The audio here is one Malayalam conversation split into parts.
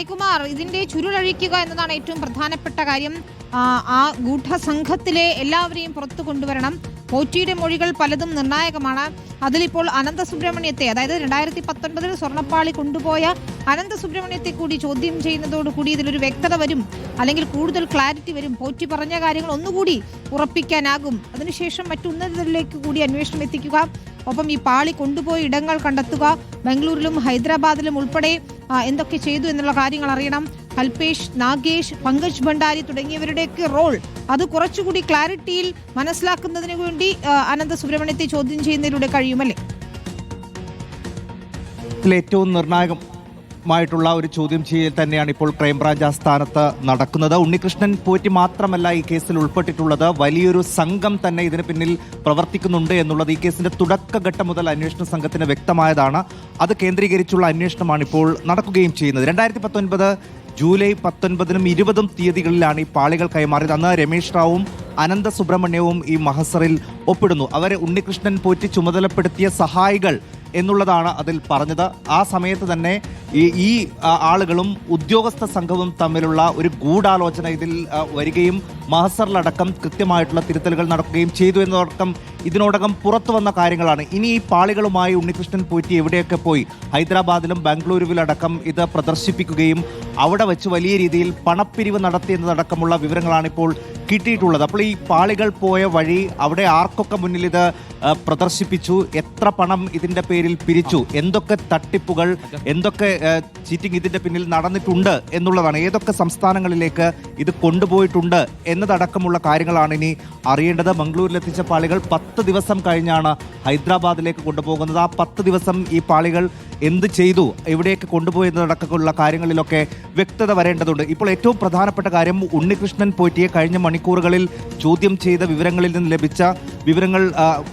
സായ്കുമാർ ഇതിന്റെ ചുരുളഴിക്കുക എന്നതാണ് ഏറ്റവും പ്രധാനപ്പെട്ട കാര്യം. ആ, ഗൂഢസംഘത്തിലെ എല്ലാവരെയും പുറത്തു കൊണ്ടുവരണം. പോറ്റിയുടെ മൊഴികൾ പലതും നിർണായകമാണ്. അതിലിപ്പോൾ അനന്തസുബ്രഹ്മണ്യത്തെ അതായത് രണ്ടായിരത്തി പത്തൊൻപതിൽ സ്വർണപ്പാളി കൊണ്ടുപോയ അനന്തസുബ്രഹ്മണ്യത്തെ കൂടി ചോദ്യം ചെയ്യുന്നതോടുകൂടി ഇതിലൊരു വ്യക്തത വരും. അല്ലെങ്കിൽ കൂടുതൽ ക്ലാരിറ്റി വരും. പോറ്റി പറഞ്ഞ കാര്യങ്ങൾ ഒന്നുകൂടി ഉറപ്പിക്കാനാകും. അതിനുശേഷം മറ്റുന്നതരിലേക്ക് കൂടി അന്വേഷണം എത്തിക്കുക. ഒപ്പം ഈ പാളി കൊണ്ടുപോയ ഇടങ്ങൾ കണ്ടെത്തുക. ബംഗളൂരിലും ഹൈദരാബാദിലും ഉൾപ്പെടെ എന്തൊക്കെ ചെയ്തു എന്നുള്ള കാര്യങ്ങൾ അറിയണം. കൽപേഷ് നാഗേഷ് പങ്കജ് ഭണ്ഡാരി തുടങ്ങിയവരുടെയൊക്കെ റോൾ അത് കുറച്ചുകൂടി ക്ലാരിറ്റിയിൽ മനസ്സിലാക്കുന്നതിന് വേണ്ടി അനന്ത സുബ്രഹ്മണ്യത്തെ ചോദ്യം ചെയ്യുന്നതിലൂടെ കഴിയുമല്ലേ? ഏറ്റവും ഏറ്റവും നിർണായകമായിട്ടുള്ള ഒരു ചോദ്യം ചെയ്യൽ തന്നെയാണ് ഇപ്പോൾ ക്രൈംബ്രാഞ്ച് ആസ്ഥാനത്ത് നടക്കുന്നത്. ഉണ്ണികൃഷ്ണൻ പോറ്റി മാത്രമല്ല ഈ കേസിൽ ഉൾപ്പെട്ടിട്ടുള്ളത്. വലിയൊരു സംഘം തന്നെ ഇതിന് പിന്നിൽ പ്രവർത്തിക്കുന്നുണ്ട് എന്നുള്ളത് ഈ കേസിന്റെ തുടക്കഘട്ടം മുതൽ അന്വേഷണ സംഘത്തിന് വ്യക്തമായതാണ്. അത് കേന്ദ്രീകരിച്ചുള്ള അന്വേഷണമാണ് ഇപ്പോൾ നടക്കുകയും ചെയ്യുന്നത്. രണ്ടായിരത്തി പത്തൊൻപത് ജൂലൈ പത്തൊൻപതിനും ഇരുപതും തീയതികളിലാണ് ഈ പാളികൾ കൈമാറിയത്. അന്ന് രമേശ് റാവും അനന്ത സുബ്രഹ്മണ്യവും ഈ മഹസറിൽ ഒപ്പിടുന്നു. അവരെ ഉണ്ണികൃഷ്ണൻ പോറ്റി ചുമതലപ്പെടുത്തിയ സഹായികൾ എന്നുള്ളതാണ് അതിൽ പറഞ്ഞത്. ആ സമയത്ത് തന്നെ ഈ ആളുകളും ഉദ്യോഗസ്ഥ സംഘവും തമ്മിലുള്ള ഒരു ഗൂഢാലോചന ഇതിൽ വരികയും മഹസറിലടക്കം കൃത്യമായിട്ടുള്ള തിരുത്തലുകൾ നടക്കുകയും ചെയ്തു എന്നതടക്കം ഇതിനോടകം പുറത്തു വന്ന കാര്യങ്ങളാണ്. ഇനി ഈ പാളികളുമായി ഉണ്ണികൃഷ്ണൻ പോറ്റി എവിടെയൊക്കെ പോയി? ഹൈദരാബാദിലും ബാംഗ്ലൂരുവിലടക്കം ഇത് പ്രദർശിപ്പിക്കുകയും അവിടെ വെച്ച് വലിയ രീതിയിൽ പണപ്പിരിവ് നടത്തിയെന്നതടക്കമുള്ള വിവരങ്ങളാണ് ഇപ്പോൾ കിട്ടിയിട്ടുള്ളത്. അപ്പോൾ ഈ പാളികൾ പോയ വഴി അവിടെ ആർക്കൊക്കെ മുന്നിൽ ഇത് പ്രദർശിപ്പിച്ചു. എത്ര പണം ഇതിന്റെ പേരിൽ പിരിച്ചു? എന്തൊക്കെ തട്ടിപ്പുകൾ എന്തൊക്കെ ചീറ്റിംഗ് ഇതിന്റെ പിന്നിൽ നടന്നിട്ടുണ്ട് എന്നുള്ളതാണ്. ഏതൊക്കെ സംസ്ഥാനങ്ങളിലേക്ക് ഇത് കൊണ്ടുപോയിട്ടുണ്ട് എന്നതടക്കമുള്ള കാര്യങ്ങളാണ് ഇനി അറിയേണ്ടത്. മംഗളൂരിലെത്തിച്ച പാളികൾ പത്ത് ദിവസം കഴിഞ്ഞാണ് ഹൈദരാബാദിലേക്ക് കൊണ്ടുപോകുന്നത്. ആ പത്ത് ദിവസം ഈ പാളികൾ എന്ത് ചെയ്തു എവിടെയൊക്കെ കൊണ്ടുപോയി എന്നടക്കമുള്ള കാര്യങ്ങളിലൊക്കെ വ്യക്തത വരേണ്ടതുണ്ട്. ഇപ്പോൾ ഏറ്റവും പ്രധാനപ്പെട്ട കാര്യം ഉണ്ണികൃഷ്ണൻ പോറ്റിയെ കഴിഞ്ഞ മണിക്കൂറുകളിൽ ചോദ്യം ചെയ്ത വിവരങ്ങളിൽ നിന്ന് ലഭിച്ച വിവരങ്ങൾ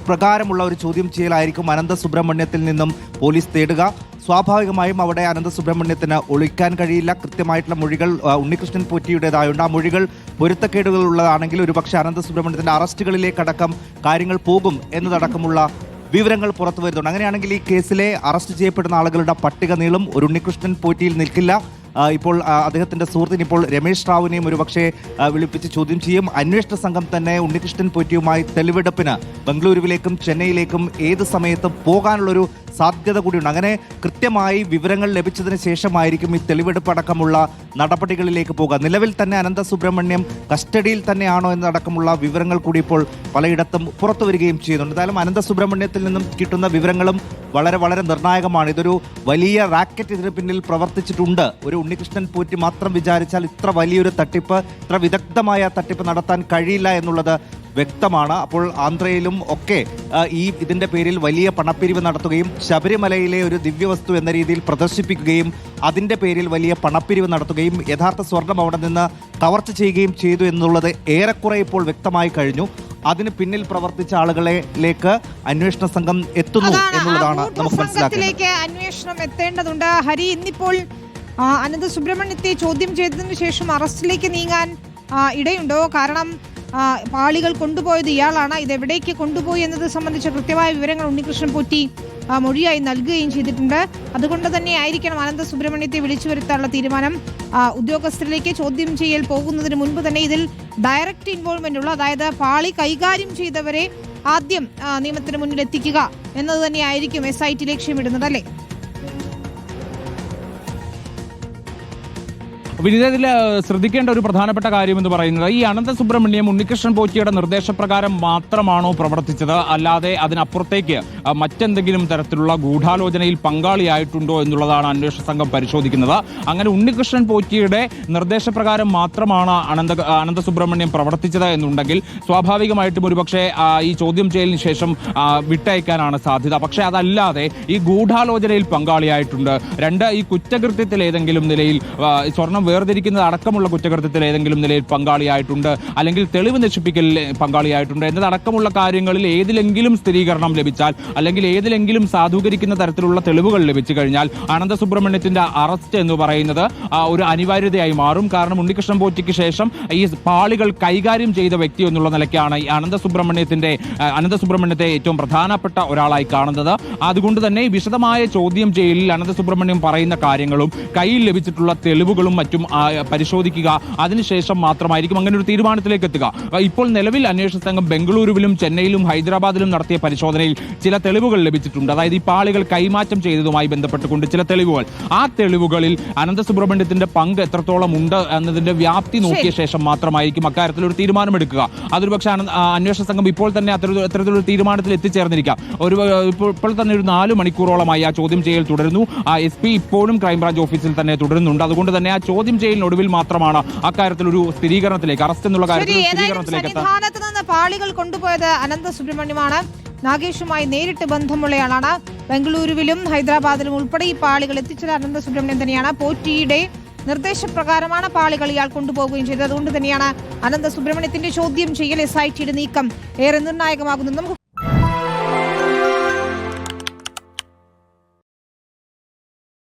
പ്രകാരമുള്ള ഒരു ചോദ്യം ചെയ്യലായിരിക്കും അനന്ത സുബ്രഹ്മണ്യത്തിൽ നിന്നും പോലീസ് തേടുക. സ്വാഭാവികമായും അവിടെ അനന്ത സുബ്രഹ്മണ്യത്തിന് ഒളിക്കാൻ കഴിയില്ല. കൃത്യമായിട്ടുള്ള മൊഴികൾ ഉണ്ണികൃഷ്ണൻ പോറ്റിയുടേതായുണ്ട്. ആ മൊഴികൾ പൊരുത്തക്കേടുകൾ ഉള്ളതാണെങ്കിൽ ഒരുപക്ഷെ അനന്ത സുബ്രഹ്മണ്യത്തിന്റെ അറസ്റ്റുകളിലേക്കടക്കം കാര്യങ്ങൾ പോകും എന്നതടക്കമുള്ള വിവരങ്ങൾ പുറത്തു വരുന്നുണ്ട്. അങ്ങനെയാണെങ്കിൽ ഈ കേസിലെ അറസ്റ്റ് ചെയ്യപ്പെടുന്ന ആളുകളുടെ പട്ടിക നീളും ഒരു ഉണ്ണികൃഷ്ണൻ പോറ്റിയിൽ നിൽക്കില്ല. ഇപ്പോൾ അദ്ദേഹത്തിന്റെ സുഹൃത്തിന് ഇപ്പോൾ രമേശ് റാവുവിനെയും ഒരുപക്ഷെ വിളിപ്പിച്ച് ചോദ്യം ചെയ്യും. അന്വേഷണ സംഘം തന്നെ ഉണ്ണികൃഷ്ണൻ പോറ്റിയുമായി തെളിവെടുപ്പിന് ബംഗളൂരുവിലേക്കും ചെന്നൈയിലേക്കും ഏത് സമയത്തും പോകാനുള്ളൊരു സാധ്യത കൂടിയുണ്ട്. അങ്ങനെ കൃത്യമായി വിവരങ്ങൾ ലഭിച്ചതിന് ശേഷമായിരിക്കും ഈ തെളിവെടുപ്പടക്കമുള്ള നടപടികളിലേക്ക് പോകുക. നിലവിൽ തന്നെ അനന്ത സുബ്രഹ്മണ്യം കസ്റ്റഡിയിൽ തന്നെയാണോ എന്നതടക്കമുള്ള വിവരങ്ങൾ കൂടി ഇപ്പോൾ പലയിടത്തും പുറത്തു വരികയും ചെയ്യുന്നുണ്ട്. എന്തായാലും അനന്ത സുബ്രഹ്മണ്യത്തിൽ നിന്നും കിട്ടുന്ന വിവരങ്ങളും വളരെ വളരെ നിർണായകമാണ്. ഇതൊരു വലിയ റാക്കറ്റ് ഇതിന് പിന്നിൽ പ്രവർത്തിച്ചിട്ടുണ്ട്. ഒരു ഉണ്ണികൃഷ്ണൻ പോറ്റി മാത്രം വിചാരിച്ചാൽ ഇത്ര വലിയൊരു തട്ടിപ്പ് ഇത്ര വിദഗ്ധമായ തട്ടിപ്പ് നടത്താൻ കഴിയില്ല എന്നുള്ളത് വ്യക്തമാണ്. അപ്പോൾ ആന്ധ്രയിലും ഒക്കെ ഈ ഇതിന്റെ പേരിൽ വലിയ പണപ്പിരിവ് നടത്തുകയും ശബരിമലയിലെ ഒരു ദിവ്യവസ്തു എന്ന രീതിയിൽ പ്രദർശിപ്പിക്കുകയും അതിന്റെ പേരിൽ വലിയ പണപ്പിരിവ് നടത്തുകയും യഥാർത്ഥ സ്വർണം അവിടെ നിന്ന് കവർച്ച ചെയ്യുകയും ചെയ്തു എന്നുള്ളത് ഏറെക്കുറെ ഇപ്പോൾ വ്യക്തമായി കഴിഞ്ഞു. അതിന് പിന്നിൽ പ്രവർത്തിച്ച ആളുകളിലേക്ക് അന്വേഷണ സംഘം എത്തുന്നു എന്നുള്ളതാണ് നമുക്ക് മനസ്സിലാക്കുന്നത് അന്വേഷണം എത്തേണ്ടതുണ്ട്. ഹരി ഇന്നിപ്പോൾ അനന്ത സുബ്രഹ്മണ്യത്തെ ചോദ്യം ചെയ്തതിനു ശേഷം അറസ്റ്റിലേക്ക് നീങ്ങാൻ ഇടയുണ്ടോ? കാരണം ആ, പാളികൾ കൊണ്ടുപോയത് ഇയാളാണ്. ഇത് എവിടേക്ക് കൊണ്ടുപോയി എന്നത് സംബന്ധിച്ച കൃത്യമായ വിവരങ്ങൾ ഉണ്ണികൃഷ്ണൻ പോറ്റി മൊഴിയായി നൽകുകയും ചെയ്തിട്ടുണ്ട്. അതുകൊണ്ട് തന്നെ ആയിരിക്കണം അനന്ത സുബ്രഹ്മണ്യത്തെ വിളിച്ചു വരുത്താനുള്ള തീരുമാനം. ഉദ്യോഗസ്ഥരിലേക്ക് ചോദ്യം ചെയ്യൽ പോകുന്നതിന് മുൻപ് തന്നെ ഇതിൽ ഡയറക്റ്റ് ഇൻവോൾവ്മെന്റ് ഉള്ള അതായത് പാളി കൈകാര്യം ചെയ്തവരെ ആദ്യം നിയമത്തിന് മുന്നിൽ എത്തിക്കുക എന്നത് തന്നെയായിരിക്കും എസ് ഐ ടി ലക്ഷ്യമിടുന്നത് അല്ലേ? വിനിത ഇതിൽ ശ്രദ്ധിക്കേണ്ട ഒരു പ്രധാനപ്പെട്ട കാര്യം എന്ന് പറയുന്നത് ഈ അനന്ത സുബ്രഹ്മണ്യം ഉണ്ണികൃഷ്ണൻ പോറ്റിയുടെ നിർദ്ദേശപ്രകാരം മാത്രമാണോ പ്രവർത്തിച്ചത്? അല്ലാതെ അതിനപ്പുറത്തേക്ക് മറ്റെന്തെങ്കിലും തരത്തിലുള്ള ഗൂഢാലോചനയിൽ പങ്കാളിയായിട്ടുണ്ടോ എന്നുള്ളതാണ് അന്വേഷണ സംഘം പരിശോധിക്കുന്നത്. അങ്ങനെ ഉണ്ണികൃഷ്ണൻ പോറ്റിയുടെ നിർദ്ദേശപ്രകാരം മാത്രമാണ് അനന്ത അനന്ത സുബ്രഹ്മണ്യം പ്രവർത്തിച്ചത് എന്നുണ്ടെങ്കിൽ സ്വാഭാവികമായിട്ടും ഒരുപക്ഷെ ഈ ചോദ്യം ചെയ്യലിന് ശേഷം വിട്ടയക്കാനാണ് സാധ്യത. പക്ഷേ അതല്ലാതെ ഈ ഗൂഢാലോചനയിൽ പങ്കാളിയായിട്ടുണ്ട്. രണ്ട് ഈ കുറ്റകൃത്യത്തിൽ ഏതെങ്കിലും നിലയിൽ സ്വർണം വേർതിരിക്കുന്നത് അടക്കമുള്ള കുറ്റകൃത്യത്തിൽ ഏതെങ്കിലും നിലയിൽ പങ്കാളിയായിട്ടുണ്ട് അല്ലെങ്കിൽ തെളിവ് നശിപ്പിക്കൽ പങ്കാളിയായിട്ടുണ്ട് എന്നതടക്കമുള്ള കാര്യങ്ങളിൽ ഏതിലെങ്കിലും സ്ഥിരീകരണം ലഭിച്ചാൽ അല്ലെങ്കിൽ ഏതിലെങ്കിലും സാധൂകരിക്കുന്ന തരത്തിലുള്ള തെളിവുകൾ ലഭിച്ചു കഴിഞ്ഞാൽ അനന്ത സുബ്രഹ്മണ്യത്തിന്റെ അറസ്റ്റ് എന്ന് പറയുന്നത് ഒരു അനിവാര്യതയായി മാറും. കാരണം ഉണ്ണികൃഷ്ണൻ പോറ്റിക്ക് ശേഷം ഈ പാളികൾ കൈകാര്യം ചെയ്ത വ്യക്തി എന്നുള്ള നിലയ്ക്കാണ് ഈ അനന്ത സുബ്രഹ്മണ്യത്തിന്റെ അനന്ത സുബ്രഹ്മണ്യത്തെ ഏറ്റവും പ്രധാനപ്പെട്ട ഒരാളായി കാണുന്നത്. അതുകൊണ്ട് തന്നെ വിശദമായ ചോദ്യം ചെയ്യലിൽ അനന്ത സുബ്രഹ്മണ്യം പറയുന്ന കാര്യങ്ങളും കയ്യിൽ ലഭിച്ചിട്ടുള്ള തെളിവുകളും മറ്റും ആ, പരിശോധിക്കുക. അതിനുശേഷം മാത്രമായിരിക്കും അങ്ങനെ ഒരു തീരുമാനത്തിലേക്ക് എത്തുക. ഇപ്പോൾ നിലവിൽ അന്വേഷണ സംഘം ബംഗളൂരുവിലും ചെന്നൈയിലും ഹൈദരാബാദിലും നടത്തിയ പരിശോധനയിൽ ചില തെളിവുകൾ ലഭിച്ചിട്ടുണ്ട്. അതായത് ഈ പാളികൾ കൈമാറ്റം ചെയ്തതുമായി ബന്ധപ്പെട്ടുകൊണ്ട് ചില തെളിവുകൾ. ആ തെളിവുകളിൽ അനന്തസുബ്രഹ്മണ്യത്തിന്റെ പങ്ക് എത്രത്തോളം ഉണ്ട് എന്നതിന്റെ വ്യാപ്തി നോക്കിയ ശേഷം മാത്രമായിരിക്കും അക്കാര്യത്തിൽ ഒരു തീരുമാനമെടുക്കുക. അതൊരു പക്ഷേ അന്വേഷണ സംഘം ഇപ്പോൾ തന്നെ അത്തരത്തിലൊരു തീരുമാനത്തിൽ എത്തിച്ചേർന്നിരിക്കാം. ഒരു ഇപ്പോൾ ഇപ്പോൾ തന്നെ ഒരു നാല് മണിക്കൂറോളമായി ആ ചോദ്യം ചെയ്യൽ തുടരുന്നു. ആ എസ് പി ഇപ്പോഴും ക്രൈംബ്രാഞ്ച് ഓഫീസിൽ തന്നെ തുടരുന്നുണ്ട്. അതുകൊണ്ട് തന്നെ ആ ചോദ്യം ചെയ്യലിനൊടുവിൽ മാത്രമാണ് അക്കാര്യത്തിൽ ഒരു സ്ഥിരീകരണത്തിലേക്ക് അറസ്റ്റ് എന്നുള്ള കാര്യത്തിൽ ഒരു ഏതായാലും സ്ഥിരീകരണത്തിലേക്ക് എത്താൻ. നിന്ന് പാളികൾ കൊണ്ടുപോയത് അനന്ത സുബ്രഹ്മണ്യമാണ്. നാഗേഷുമായി നേരിട്ട് ബന്ധമുള്ളയാളാണ്. ബംഗളൂരുവിലും ഹൈദരാബാദിലും ഉൾപ്പെടെ ഈ പാളികൾ എത്തിച്ചത് അനന്ത സുബ്രഹ്മണ്യം തന്നെയാണ്. പോറ്റിയുടെ നിർദ്ദേശപ്രകാരമാണ് പാളികൾ ഇയാൾ കൊണ്ടുപോകുകയും ചെയ്തത്. അതുകൊണ്ട് തന്നെയാണ് അനന്ത സുബ്രഹ്മണ്യത്തിന്റെ ചോദ്യം ചെയ്യൽ എസ് ഐ ടിയുടെ നീക്കം ഏറെ നിർണായകമാകുന്നത് നമുക്ക്